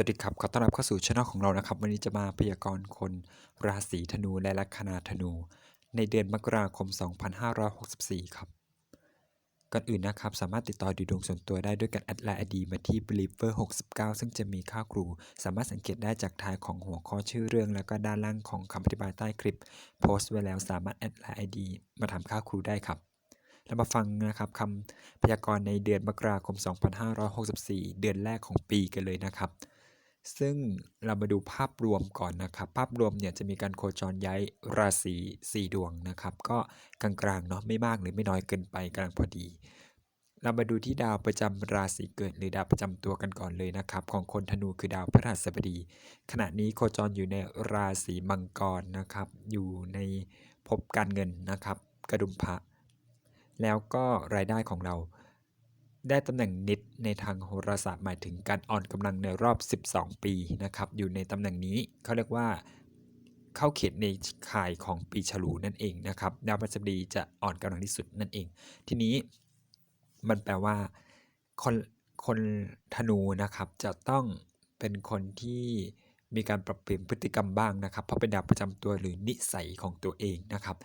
สวัสดีครับ ขอต้อนรับเข้าสู่ช่องของเรานะครับ วันนี้จะมาพยากรณ์คนราศีธนูและลัคนาธนู ในเดือนมกราคม 2564 ครับ ก่อนอื่นนะครับ สามารถติดต่อดูดวงส่วนตัวได้ด้วยการแอดไลน์อดีมาที่ believer 69 ซึ่งจะมีค่าครู สามารถสังเกตได้จากท้ายของหัวข้อชื่อเรื่อง แล้วก็ด้านล่างของคำอธิบายใต้คลิป โพสต์ไว้แล้วสามารถแอดไลน์อดีมาทำค่าครูได้ครับเรามาฟังนะครับคำพยากรณ์ในเดือนมกราคม 2564 เดือนแรกของปีกันเลยนะครับ ซึ่งเรามาดูภาพรวมก่อนนะครับ ภาพรวมเนี่ยจะมีการโคจรย้ายราศี4ดวงนะครับ ก็กลางๆเนาะไม่มากหรือไม่น้อยเกินไปกลางพอดี เรามาดูที่ดาวประจำราศีเกิดหรือดาวประจำตัวกันก่อนเลยนะครับ ของคนธนูคือดาวพฤหัสบดี ขณะนี้โคจรอยู่ในราศีมังกรนะครับ อยู่ในภพการเงินนะครับ กระดุมพระแล้วก็รายได้ของเรา ได้ตำแหน่งนิดในทางโหราศาสตร์หมายถึงการอ่อนกำลังในรอบ 12 ปีนะครับอยู่ในตำแหน่งนี้เขาเรียกว่าเข้าเขตในข่ายของปีฉลูนั่นเองนะครับดาวพฤหัสบดีจะอ่อนกำลังที่สุดนั่นเอง ทีนี้มันแปลว่า คนคนธนูนะครับจะต้องเป็นคนที่มีการปรับเปลี่ยนพฤติกรรมบ้างนะครับ เพราะเป็นดาวประจำตัวหรือนิสัยของตัวเองนะครับ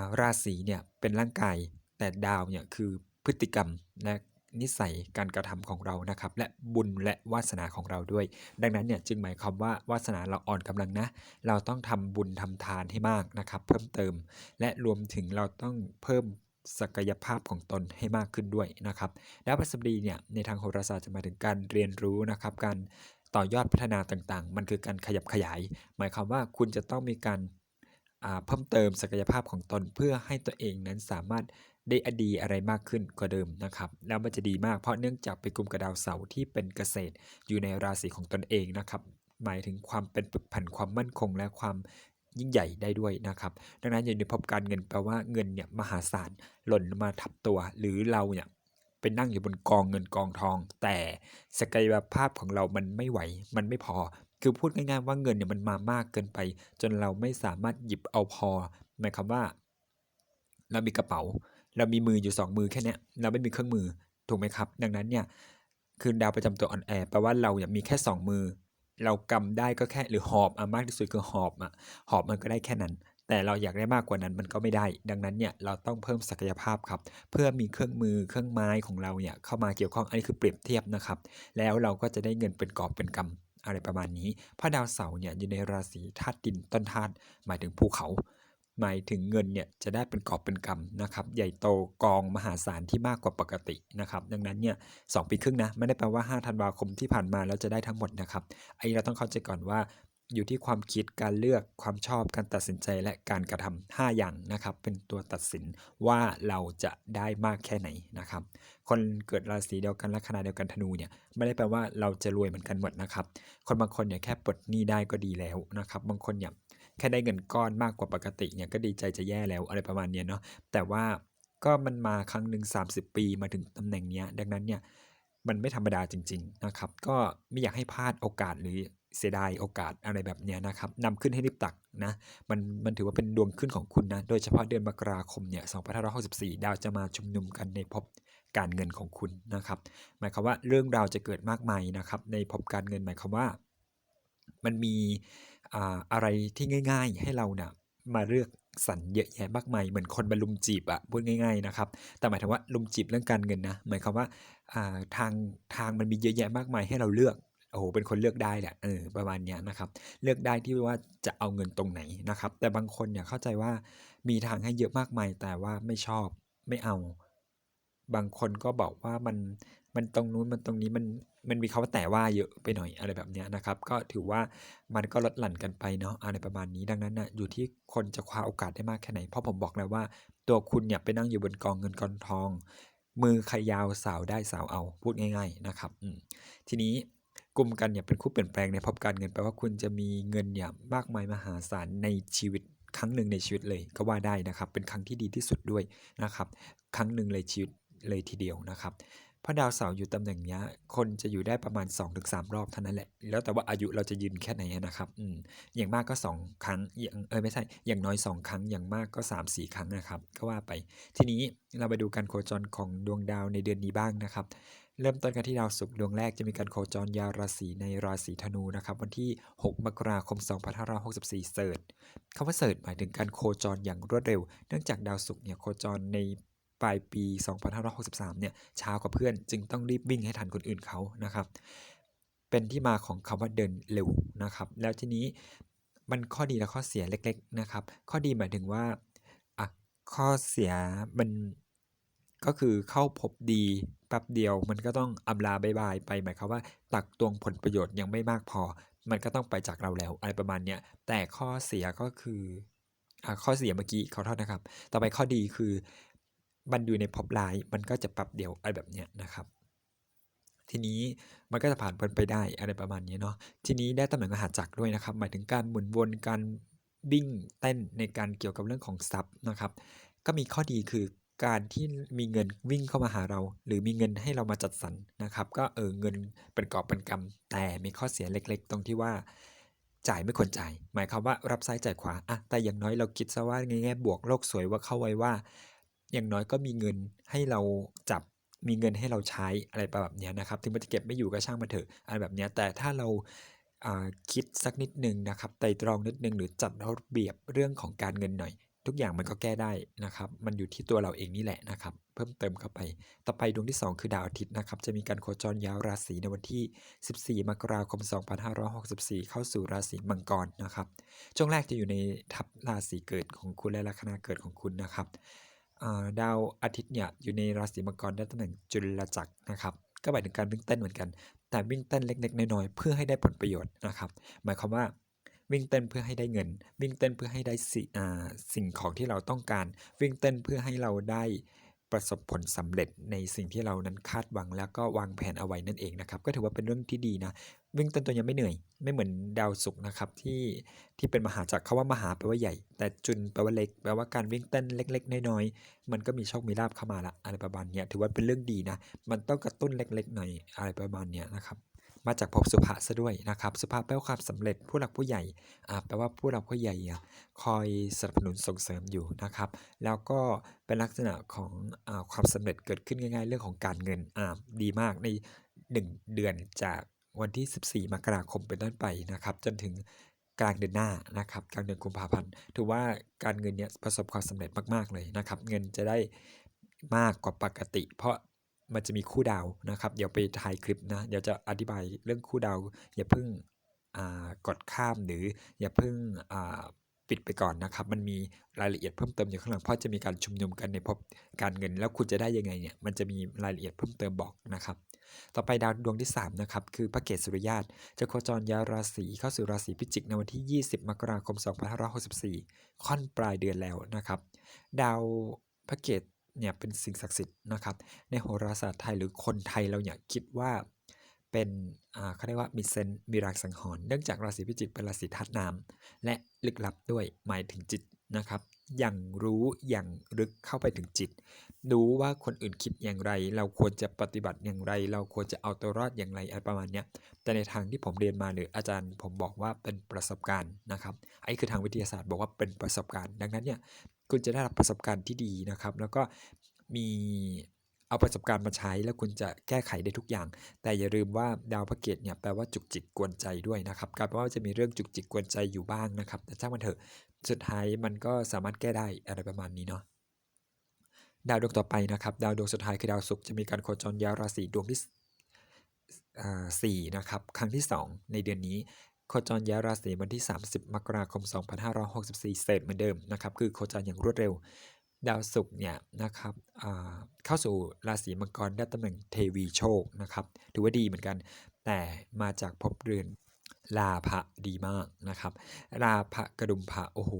าราศีเนี่ยเป็นร่างกายแต่ดาวเนี่ยคือ พฤติกรรมและนิสัยการกระทำของเรานะครับ และบุญและวาสนาของเราด้วย ดังนั้นเนี่ยจึงหมายความว่าวาสนาเราอ่อนกำลังนะ เราต้องทำบุญทำทานให้มากนะครับ เพิ่มเติม และรวมถึงเราต้องเพิ่มศักยภาพของตนให้มากขึ้นด้วยนะครับดาวพฤหัสบดีเนี่ยในทางโหราศาสตร์จะหมายถึงการเรียนรู้นะครับ การต่อยอดพัฒนาต่างๆ มันคือการขยับขยาย หมายความว่าคุณจะต้องมีการเพิ่มเติมศักยภาพของตนเพื่อให้ตัวเองนั้นสามารถ ได้อดีอะไรมากขึ้นกว่าเดิมนะครับแล้วมันจะดีมากเพราะเนื่องจากไปกลุ่มกับดาวเสาที่เป็นเกษตร อยู่ในราศีของตนเองนะครับหมายถึงความเป็นปึกผันความมั่นคงและความยิ่งใหญ่ได้ด้วยนะครับ ดังนั้นอยู่ในภพการเงินแปลว่าเงินเนี่ยมหาศาลหล่นมาทับตัว หรือเราเนี่ยไปนั่งอยู่บนกองเงินกองทอง แต่ศักยภาพของเรามันไม่ไหวมันไม่พอ คือพูดง่ายๆว่าเงินเนี่ยมันมามากเกินไป จนเราไม่สามารถหยิบเอาพอหมายความว่า เรามีกระเป๋า เรามีมืออยู่สองมือแค่นี้เราไม่มีเครื่องมือถูกไหมครับ ดังนั้นเนี่ยคือดาวประจำตัวอ่อนแอแปลว่าเราเนี่ยมีแค่สองมือ เรากำได้ก็แค่หรือหอบอะมากที่สุดคือหอบอะหอบมันก็ได้แค่นั้น แต่เราอยากได้มากกว่านั้นมันก็ไม่ได้ ดังนั้นเนี่ยเราต้องเพิ่มศักยภาพครับ เพื่อมีเครื่องมือเครื่องไม้ของเราเนี่ยเข้ามาเกี่ยวข้องอันนี้คือเปรียบเทียบนะครับ แล้วเราก็จะได้เงินเป็นกอบเป็นกำอะไรประมาณนี้เพราะดาวเสาร์เนี่ยอยู่ในราศีธาตุดินต้นธาตุหมายถึงภูเขา หมายถึงเงินเนี่ยจะได้เป็นกอบเป็นกำนะครับ ใหญ่โตกองมหาศาลที่มากกว่าปกตินะครับ ดังนั้นเนี่ยสปีครึ่งนะไม่ได้แปลว่า 5 ธันวาคมที่ผ่านมาแล้วจะได้ทั้งหมดนะครับไอ้เราต้องเข้าใจก่อนว่าอยู่ที่ความคิดการเลือกความชอบการตัดสินใจและการกระทำ5อย่างนะครับ เป็นตัวตัดสินว่าเราจะได้มากแค่ไหนนะครับ คนเกิดราศีเดียวกันลัคนาเดียวกันธนูเนี่ยไม่ได้แปลว่าเราจะรวยเหมือนกันหมดนะครับ คนบางคนเนี่ยแค่ปลดหนี้ได้ก็ดีแล้วนะครับ บางคนเนี่ย แค่ได้เงินก้อนมากกว่าปกติเนี่ยก็ดีใจจะแย่แล้วอะไรประมาณเนี้ยเนาะแต่ว่าก็มันมาครั้งหนึ่ง30 ปีมาถึงตำแหน่งเนี้ยดังนั้นเนี่ยมันไม่ธรรมดาจริง ๆนะครับ ก็ไม่อยากให้พลาดโอกาสหรือเสียดายโอกาสอะไรแบบเนี้ยนะครับนำขึ้นให้รีบตักนะมันมันถือว่าเป็นดวงขึ้นของคุณนะโดยเฉพาะเดือนมกราคมเนี่ย2564 ดาวจะมาชุมนุมกันในภพการเงินของคุณนะครับ หมายความว่าเรื่องราวจะเกิดมากมายนะครับ ในภพการเงินหมายความว่า มันมี อะไรที่ง่าย ๆ ให้เราเนี่ยมาเลือกสรรเยอะแยะมากมายเหมือนคนมาลุมจีบอะพูดง่าย ๆนะครับ แต่หมายถึงว่าลุมจีบเรื่องการเงินนะหมายความว่าทางทางมันมีเยอะแยะมากมายให้เราเลือกโอ้โหเป็นคนเลือกได้แหละเออประมาณเนี้ยนะครับเลือกได้ที่ว่าจะเอาเงินตรงไหนนะครับ แต่บางคนเนี่ยเข้าใจว่ามีทางให้เยอะมากมาย แต่ว่าไม่ชอบไม่เอา บางคนก็บอกว่ามันมันตรงนู้นมันตรงนี้มัน มันมีคำว่าแต่ว่าเยอะไปหน่อยอะไรแบบนี้นะครับ ก็ถือว่ามันก็ลดหลั่นกันไปเนาะอะไรประมาณนี้ดังนั้นนะอยู่ที่คนจะคว้าโอกาสได้มากแค่ไหน เพราะผมบอกแล้วว่า ตัวคุณเนี่ยไปนั่งอยู่บนกองเงินกองทอง มือใครยาวสาวได้สาวเอาพูดง่าย ๆนะครับทีนี้กลุ่มกันเนี่ยเป็นคู่เปลี่ยนแปลงในภพการเงินแปลว่าคุณจะมีเงินเนี่ยมากมายมหาศาลในชีวิตครั้งหนึ่งในชีวิตเลยก็ว่าได้นะครับ เป็นครั้งที่ดีที่สุดด้วยนะครับ ครั้งหนึ่งเลยชีวิตเลยทีเดียวนะครับ ราะดาวเสาร์อยู่ตำแหน่งนี้คนจะอยู่ได้ประมาณ 2-3 รอบเท่านั้นแหละ แล้วแต่ว่าอายุเราจะยืนแค่ไหนนะครับอืมอย่างมากก็ 2 ครั้งอย่างเออไม่ใช่อย่างน้อย 2 ครั้งอย่างมากก็ 3-4 ครั้งนะครับก็ว่าไป ทีนี้เราไปดูการโคจรของดวงดาวในเดือนนี้บ้างนะครับ เริ่มต้นกันที่ดาวศุกร์ดวงแรกจะมีการโคจรยาวราศีในราศีธนูนะครับ วันที่ 6 มกราคม 2564 เสิร์ชคำว่าเสิร์ชหมายถึงการโคจรอย่างรวดเร็ว เนื่องจากดาวศุกร์เนี่ยโคจรใน ปลายปี 2563 เนี่ยช้ากว่าเพื่อนจึงต้องรีบวิ่งให้ทันคนอื่นเขานะครับ เป็นที่มาของคำว่าเดินเร็วนะครับ แล้วทีนี้มันข้อดีและข้อเสียเล็ก ๆนะครับ ข้อดีหมายถึงว่าอะข้อเสียมันก็คือเข้าพบดีแป๊บเดียว มันก็ต้องอำลาบายบายไปหมายความว่า ตักตวงผลประโยชน์ยังไม่มากพอ มันก็ต้องไปจากเราแล้วอะไรประมาณเนี้ยแต่ข้อเสียก็คืออะข้อเสียเมื่อกี้ขอโทษนะครับ ต่อไปข้อดีคือ มันอยู่ในพบไลน์มันก็จะปรับเดียวอะไรแบบเนี้ยนะครับ ทีนี้มันก็จะผ่านพ้นไปได้อะไรประมาณนี้เนาะทีนี้ได้ตำแหน่งมหาจักรด้วยนะครับ หมายถึงการหมุนวนการวิ่งเต้นในการเกี่ยวกับเรื่องของทรัพย์นะครับ ก็มีข้อดีคือการที่มีเงินวิ่งเข้ามาหาเรา หรือมีเงินให้เรามาจัดสรรนะครับ ก็เออเงินเป็นกอบเป็นกำแต่มีข้อเสียเล็ก ๆ ตรงที่ว่าจ่ายไม่ควรจ่าย หมายความว่ารับซ้ายจ่ายขวาอะแต่อย่างน้อยเราคิดซะว่าในแง่บวกโลกสวยว่าเข้าไว้ว่า อย่างน้อยก็มีเงินให้เราจับมีเงินให้เราใช้อะไรแบบนี้นะครับถึงมันจะเก็บไม่อยู่ก็ช่างมันเถอะอะไรแบบนี้แต่ถ้าเราคิดสักนิดหนึ่งนะครับไตรตรองนิดหนึ่งหรือจัดระเบียบเรื่องของการเงินหน่อย ทุกอย่างมันก็แก้ได้นะครับ มันอยู่ที่ตัวเราเองนี่แหละนะครับ เพิ่มเติมเข้าไป ต่อไปดวงที่ 2 คือดาวอาทิตย์นะครับ จะมีการโคจรย้ายราศีในวันที่ 14 มกราคม 2564 เข้าสู่ราศีมังกรนะครับช่วงแรกจะอยู่ในทับราศีเกิดของคุณและลัคนาเกิดของคุณนะครับ ดาวอาทิตย์เนี่ยอยู่ในราศีมังกรได้ตำแหน่งจุลจักรนะครับก็หมายถึงการวิ่งเต้นเหมือนกัน แต่วิ่งเต้นเล็ก ๆ น้อยๆเพื่อให้ได้ผลประโยชน์นะครับหมายความว่าวิ่งเต้นเพื่อให้ได้เงิน วิ่งเต้นเพื่อให้ได้สิ่งของที่เราต้องการ วิ่งเต้นเพื่อให้เราได้ ประสบผลสำเร็จในสิ่งที่เรานั้นคาดหวังแล้วก็วางแผนเอาไว้นั่นเองนะครับ ก็ถือว่าเป็นเรื่องที่ดีนะวิ่งต้นตัวยังไม่เหนื่อย ไม่เหมือนดาวศุกร์นะครับที่ที่เป็นมหาจักรเขาว่ามหาแปลว่าใหญ่ แต่จุนแปลว่าเล็กแปลว่าการวิ่งเต้นเล็ก ๆ น้อยๆมันก็มีโชคมีลาบเข้ามาละอะไรประมาณนี้ถือว่าเป็นเรื่องดีนะ มันต้องกระตุ้นเล็ก ๆ หน่อยอะไรประมาณนี้นะครับ มาจากภพสุภะซะด้วยนะครับ สุภะแปลว่าความสำเร็จผู้หลักผู้ใหญ่อ่าแปลว่าผู้หลักผู้ใหญ่คอยสนับสนุนส่งเสริมอยู่นะครับ แล้วก็เป็นลักษณะของอาความสำเร็จเกิดขึ้นง่าย ๆ เรื่องของการเงินอ่าดีมากใน 1 เดือนจากวันที่ 14 มกราคมเป็นต้นไปนะครับ จนถึงกลางเดือนหน้านะครับกลางเดือนกุมภาพันธ์ถือว่าการเงินเนี่ยประสบความสำเร็จมากๆเลยนะครับ เงินจะได้มากกว่าปกติ เพราะ มันจะมีคู่ดาวนะครับ เดี๋ยวไปถ่ายคลิปนะ เดี๋ยวจะอธิบายเรื่องคู่ดาว อย่าเพิ่งกดข้ามหรืออย่าเพิ่งปิดไปก่อนนะครับ มันมีรายละเอียดเพิ่มเติมอยู่ข้างหลัง เพราะจะมีการชุมนุมกันในภพการเงิน แล้วคุณจะได้ยังไงเนี่ย มันจะมีรายละเอียดเพิ่มเติมบอกนะครับ ต่อไปดาวดวงที่ 3 นะครับ คือพระเกศสุริยาตจะโคจรย้ายราศีเข้าสู่ราศีพิจิกในวันที่ 20 มกราคม 2564 ค่อนปลายเดือนแล้วนะครับ ดาวพระเกศ เนี่ยเป็นสิ่งศักดิ์สิทธิ์นะครับ ในโหราศาสตร์ไทยหรือคนไทยเราเนี่ยคิดว่าเป็นอ่าเขาเรียกว่ามีเซนมีรางสังหรณ์เนื่องจากราศีพิจิกเป็นราศีธาตุน้ำและลึกลับด้วยหมายถึงจิตนะครับอย่างรู้อย่างลึกเข้าไปถึงจิต รู้ว่าคนอื่นคิดอย่างไร เราควรจะปฏิบัติอย่างไร เราควรจะเอาตัวรอดอย่างไรอะไรประมาณเนี้ยแต่ในทางที่ผมเรียนมาหรืออาจารย์ผมบอกว่าเป็นประสบการณ์นะครับไอ้คือทางวิทยาศาสตร์บอกว่าเป็นประสบการณ์ ดังนั้นเนี่ย คุณจะได้รับประสบการณ์ที่ดีนะครับ แล้วก็มีเอาประสบการณ์มาใช้แล้วคุณจะแก้ไขได้ทุกอย่าง แต่อย่าลืมว่าดาวพระเกตเนี่ยแปลว่าจุกจิกกวนใจด้วยนะครับกลายเป็นว่าจะมีเรื่องจุกจิกกวนใจอยู่บ้างนะครับ แต่ช่างมันเถอะสุดท้ายมันก็สามารถแก้ได้อะไรประมาณนี้เนาะดาวดวงต่อไปนะครับ ดาวดวงสุดท้ายคือดาวศุกร์จะมีการโคจรย้ายราศีดวงที่อ่าสี่นะครับ ครั้งที่ 2 ในเดือนนี้ โคจรย้ายราศีวันที่ 30 มกราคม 2564เศษเหมือนเดิมนะครับ คือโคจรอย่างรวดเร็ว ดาวศุกร์เนี่ยนะครับเข้าสู่ราศีมังกรได้ตำแหน่งเทวีโชคนะครับ ถือว่าดีเหมือนกัน แต่มาจากภพเรือนลาภะดีมากนะครับ ลาภะกระดุมภะโอ้โห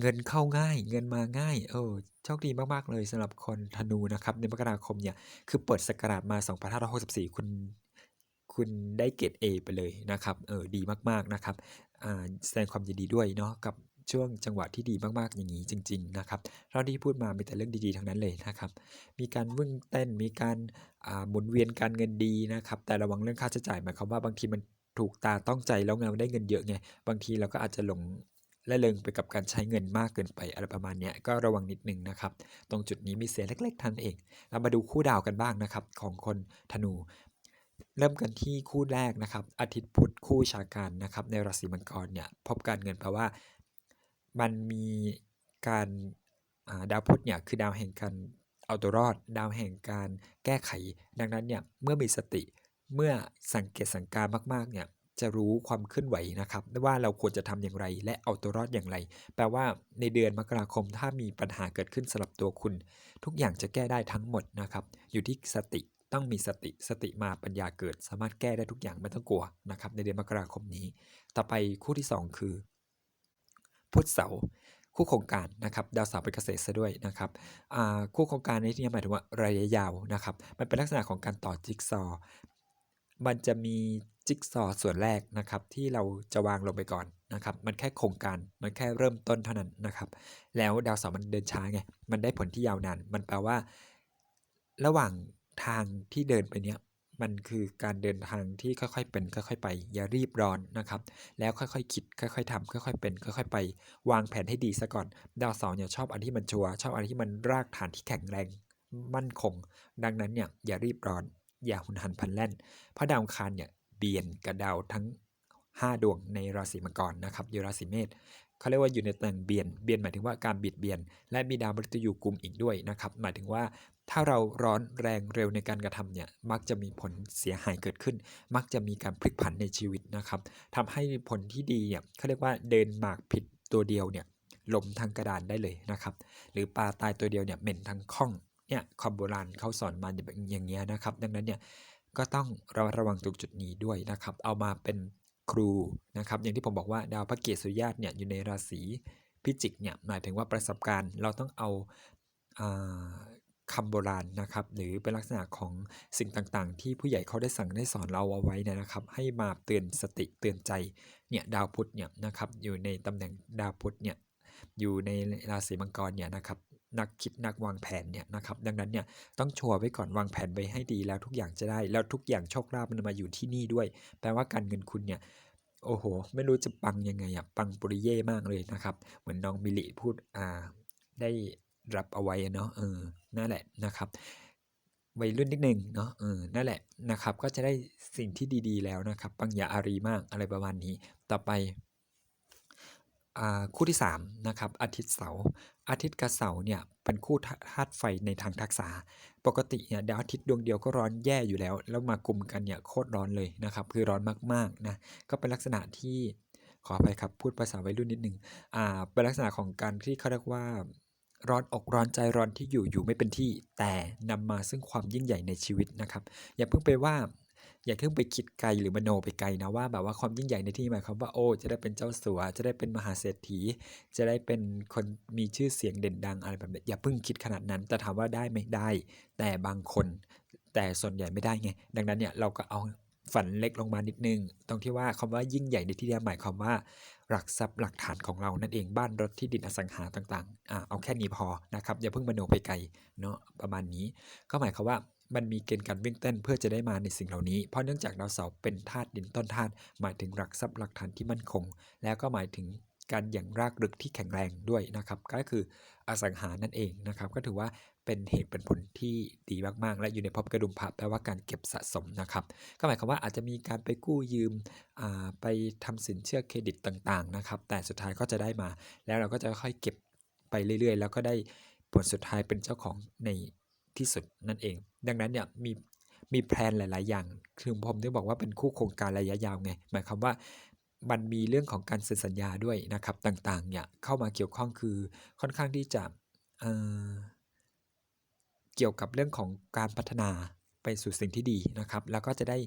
เงินเข้าง่าย เงินมาง่าย เออโชคดีมาก ๆ เลยสำหรับคนธนูนะครับในมกราคมเนี่ย คือเปิดสกราชมา 2564 คุณ คุณได้เกรด A ไปเลยนะครับเออดีมากๆนะครับอ่าแสดงความยินดีด้วยเนาะกับช่วงจังหวะที่ดีมากๆอย่างนี้จริง ๆนะครับเราที่พูดมามีแต่เรื่องดีๆทั้งนั้นเลยนะครับ มีการวิ่งเต้นมีการอ่าหมุนเวียนการเงินดีนะครับ แต่ระวังเรื่องค่าใช้จ่ายหมายความว่าบางทีมันถูกตาต้องใจแล้วไงมันได้เงินเยอะไงบางทีเราก็อาจจะหลงและเริงไปกับการใช้เงินมากเกินไปอะไรประมาณเนี้ยก็ระวังนิดนึงนะครับ ตรงจุดนี้มีเสียเล็กๆเท่านั้นเอง เรามาดูคู่ดาวกันบ้างนะครับ ของคนธนู เริ่มกันที่คู่แรกนะครับ อาทิตย์พุธคู่ชาการนะครับ ในราศีมังกรเนี่ยพบการเงินแปลว่า มันมีการาดาวพุธเนี่ยคือดาวแห่งการเอาตัวรอด ดาวแห่งการแก้ไข ดังนั้นเนี่ยเมื่อมีสติเมื่อสังเกตสังการมากๆเนี่ยจะรู้ความเคลื่อนไหวนะครับว่าเราควรจะทำอย่างไร และเอาตัวรอดอย่างไร แปลว่าในเดือนมกราคมถ้ามีปัญหาเกิดขึ้นสำหรับตัวคุณ ทุกอย่างจะแก้ได้ทั้งหมดนะครับ อยู่ที่สติ ต้องมีสติสติมาปัญญาเกิด สามารถแก้ได้ทุกอย่างไม่ต้องกลัวนะครับ ในเดือนมกราคมนี้ ต่อไปคู่ที่ 2 คือพุธเสาร์คู่โครงการนะครับดาวเสาร์เป็นเกษตรซะด้วยนะครับคู่โครงการในที่นี้หมายถึงว่าระยะยาวนะครับ มันเป็นลักษณะของการต่อจิ๊กซอมันจะมีจิ๊กซอส่วนแรกนะครับที่เราจะวางลงไปก่อนนะครับ มันแค่โครงการมันแค่เริ่มต้นเท่านั้นนะครับ แล้วดาวเสาร์มันเดินช้าไงมันได้ผลที่ยาวนานมันแปลว่า ระหว่าง ทางที่เดินไปเนี้ยมันคือการเดินทางที่ค่อยๆเป็นค่อยๆไป อย่ารีบร้อนนะครับ แล้วค่อยๆคิดค่อยๆทำค่อยๆเป็นค่อยๆไป วางแผนให้ดีซะก่อน ดาวเสาร์เนี่ยชอบอันที่มันชัวร์ชอบอันที่มันรากฐานที่แข็งแรง มั่นคง ดังนั้นเนี่ยอย่ารีบร้อน อย่าหุนหันพลันแล่นเพราะดาวอังคารเนี่ยเบียนกับดาวทั้ง 5 ดวงในราศีมังกรนะครับอยู่ราศีเมษเขาเรียกว่าอยู่ในตำแหน่งเบียน เบียนหมายถึงว่าการบิดเบียน และมีดาวมฤตยูกลุ่มอีกด้วยนะครับ หมายถึงว่า ถ้าเราร้อนแรงเร็วในการกระทำเนี่ยมักจะมีผลเสียหายเกิดขึ้น มักจะมีการพลิกผันในชีวิตนะครับทำให้ผลที่ดีเนี่ยเขาเรียกว่าเดินหมากผิดตัวเดียวเนี่ยลมทางกระดานได้เลยนะครับ หรือปลาตายตัวเดียวเนี่ยเหม็นทั้งข้องเนี่ยคอมโบราณเขาสอนมาอย่างเงี้ยนะครับ ดังนั้นเนี่ยก็ต้องระมัดระวังตรงจุดนี้ด้วยนะครับ เอามาเป็นครูนะครับ อย่างที่ผมบอกว่าดาวพระเกศสุริยาตเนี่ยอยู่ในราศีพิจิกเนี่ยหมายถึงว่าประสบการณ์เราต้องเอา คำโบราณนะครับ หรือเป็นลักษณะของสิ่งต่างๆ ที่ผู้ใหญ่เขาได้สั่งได้สอนเราเอาไว้นะครับ ให้มาเตือนสติเตือนใจเนี่ยดาวพุธเนี่ยนะครับอยู่ในตำแหน่งดาวพุธเนี่ยอยู่ในราศีมังกรเนี่ยนะครับนักคิดนักวางแผนเนี่ยนะครับดังนั้นเนี่ยต้องชัวร์ไว้ก่อนวางแผนไว้ให้ดีแล้วทุกอย่างจะได้แล้วทุกอย่างโชคลาภมันมาอยู่ที่นี่ด้วย แปลว่าการเงินคุณเนี่ยโอ้โห ไม่รู้จะปังยังไงอะปังปุริเย่มากเลยนะครับ เหมือนน้องมิลิพูดอ่าได้ รับเอาไว้เนาะเออนั่นแหละนะครับวัยรุ่นนิดนึงเนาะเออนั่นแหละนะครับ ก็จะได้สิ่งที่ดีๆแล้วนะครับปังยาอารีมากอะไรประมาณนี้ ต่อไปคู่ที่3นะครับอาทิตย์เสาร์อาทิตย์กับเสาร์เนี่ยเป็นคู่ธาตุไฟในทางทักษะ ปกติเนี่ยดาวอาทิตย์ดวงเดียวก็ร้อนแย่อยู่แล้ว แล้วมากลุ่มกันเนี่ยโคตรร้อนเลยนะครับ คือร้อนมากๆนะก็เป็นลักษณะที่ขออภัยครับพูดภาษาวัยรุ่นนิดนึงอ่าเป็นลักษณะของการที่เขาเรียกว่า ร้อนอกร้อนใจร้อนที่อยู่อยู่ไม่เป็นที่ แต่นำมาซึ่งความยิ่งใหญ่ในชีวิตนะครับ อย่าเพิ่งไปว่า อย่าเพิ่งไปคิดไกลหรือมโนไปไกลนะว่าแบบว่าความยิ่งใหญ่ในที่หมายความว่าโอ้จะได้เป็นเจ้าสัว จะได้เป็นมหาเศรษฐี จะได้เป็นคนมีชื่อเสียงเด่นดังอะไรแบบนี้อย่าเพิ่งคิดขนาดนั้น แต่ถามว่าได้ไหมได้ แต่บางคน แต่ส่วนใหญ่ไม่ได้ไงดังนั้นเนี่ยเราก็เอา ฝันเล็กลงมานิดนึง ตรงที่ว่าคำว่ายิ่งใหญ่ในที่นี้หมายความว่า หลักทรัพย์หลักฐานของเรานั่นเองบ้านรถที่ดินอสังหาต่างๆอ่าเอาแค่นี้พอนะครับอย่าเพิ่งมโนไปไกลเนาะประมาณนี้ ก็หมายความว่ามันมีเกณฑ์การวิ่งเต้นเพื่อจะได้มาในสิ่งเหล่านี้ เพราะเนื่องจากดาวเสาร์เป็นธาตุดินต้นธาตุหมายถึงหลักทรัพย์หลักฐานที่มั่นคง แล้วก็หมายถึงการอย่างรากลึกที่แข็งแรงด้วยนะครับ ก็คืออสังหานั่นเองนะครับ ก็ถือว่า เป็นเหตุเป็นผลที่ดีมากๆ และอยู่ในภพกระดุมพระแปลว่าการเก็บสะสมนะครับ ก็หมายความว่าอาจจะมีการไปกู้ยืมไปทำสินเชื่อเครดิตต่างๆนะครับ แต่สุดท้ายก็จะได้มา แล้วเราก็จะค่อยเก็บไปเรื่อยๆ แล้วก็ได้ผลสุดท้ายเป็นเจ้าของในที่สุดนั่นเอง ดังนั้นเนี่ยมีมีแพลนหลาย ๆ อย่าง คือผมถึงบอกว่าเป็นคู่โครงการระยะยาวไง หมายความว่ามันมีเรื่องของการเซ็นสัญญาด้วยนะครับ ต่าง ๆ เนี่ยเข้ามาเกี่ยวข้องคือค่อนข้างที่จะเเกี่ยวกับเรื่องของการพัฒนาไปสู่สิ่งที่ดีนะครับ แล้วก็จะได้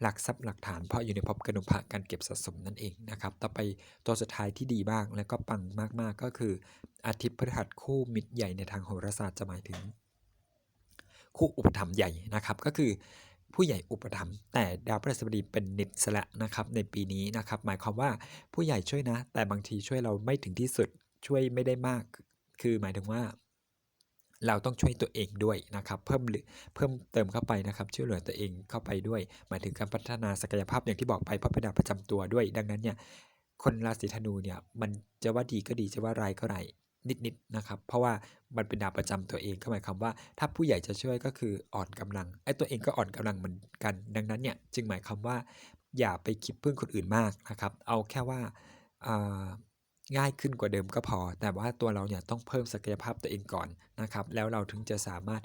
หลักทรัพย์หลักฐานเพราะอยู่ในภพกระดุมพระการเก็บสะสมนั่นเองนะครับ ต่อไปตัวสุดท้ายที่ดีบ้างแล้วก็ปังมากๆก็คือ อาทิตย์พฤหัสคู่มิตรใหญ่ในทางโหราศาสตร์จะหมายถึง คู่อุปถัมใหญ่นะครับก็คือผู้ใหญ่อุปถัมภ์แต่ดาวพฤหัสบดีเป็นนิสละนะครับในปีนี้นะครับ หมายความว่าผู้ใหญ่ช่วยนะ แต่บางทีช่วยเราไม่ถึงที่สุดช่วยไม่ได้มาก คือหมายถึงว่า เราต้องช่วยตัวเองด้วยนะครับ เพิ่มเพิ่มเติมเข้าไปนะครับ ช่วยเหลือตัวเองเข้าไปด้วยหมายถึงการพัฒนาศักยภาพอย่างที่บอกไปเพราะเป็นดาวประจำตัวด้วย ดังนั้นเนี่ยคนราศีธนูเนี่ยมันจะว่าดีก็ดีจะว่าร้ายก็ร้ายนิดๆนะครับ เพราะว่ามันเป็นดาวประจำตัวเองก็หมายความว่า ถ้าผู้ใหญ่จะช่วยก็คืออ่อนกำลังไอ้ตัวเองก็อ่อนกำลังเหมือนกัน ดังนั้นเนี่ยจึงหมายความว่า อย่าไปคิดพึ่งคนอื่นมากนะครับ เอาแค่ว่า ง่ายขึ้นกว่าเดิมก็พอ แต่ว่าตัวเราเนี่ยต้องเพิ่มศักยภาพตัวเองก่อนนะครับ แล้วเราถึงจะสามารถ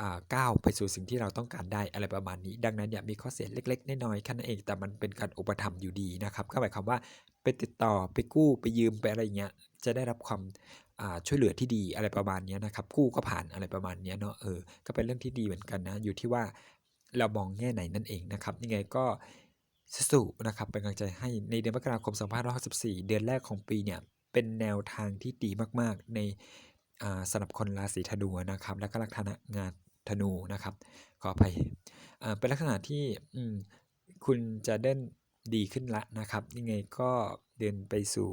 อ่าก้าวไปสู่สิ่งที่เราต้องการได้อะไรประมาณนี้ ดังนั้นเนี่ยมีข้อเสียเล็กๆน้อยๆแค่นั้นเอง แต่มันเป็นการอุปถัมภ์อยู่ดีนะครับ ก็หมายความว่าไปติดต่อไปกู้ไปยืมไปอะไรอย่างเงี้ย จะได้รับความอ่าช่วยเหลือที่ดีอะไรประมาณนี้นะครับ กู้ก็ผ่านอะไรประมาณเนี้ยเนาะ เออ ก็เป็นเรื่องที่ดีเหมือนกันนะ อยู่ที่ว่าเรามองแง่ไหนนั่นเองนะครับ ยังไงก็ สู้ๆนะครับเป็นกำลังใจให้ในเดือนมกราคม 2564 เดือนแรกของปีเนี่ยเป็นแนวทางที่ดีมากๆ ในอ่าสำหรับคนราศีธนูนะครับ แล้วก็ลัคนางานธนูนะครับขออภัยอ่าเป็นลักษณะที่คุณจะเดินดีขึ้นละนะครับยังไงก็เดินไปสู่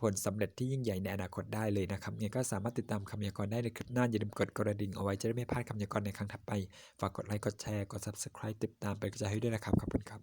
ผลสำเร็จที่ยิ่งใหญ่ในอนาคตได้เลยนะครับยังไงก็สามารถติดตามคำพยากรณ์ได้ในคลิปหน้าอย่าลืมกดกระดิ่งเอาไว้จะได้ไม่พลาดคำพยากรณ์ในครั้งถัดไป ฝากกดไลค์กดแชร์กด subscribe ติดตามเป็นกำลังใจให้ด้วยนะครับขอบคุณครับ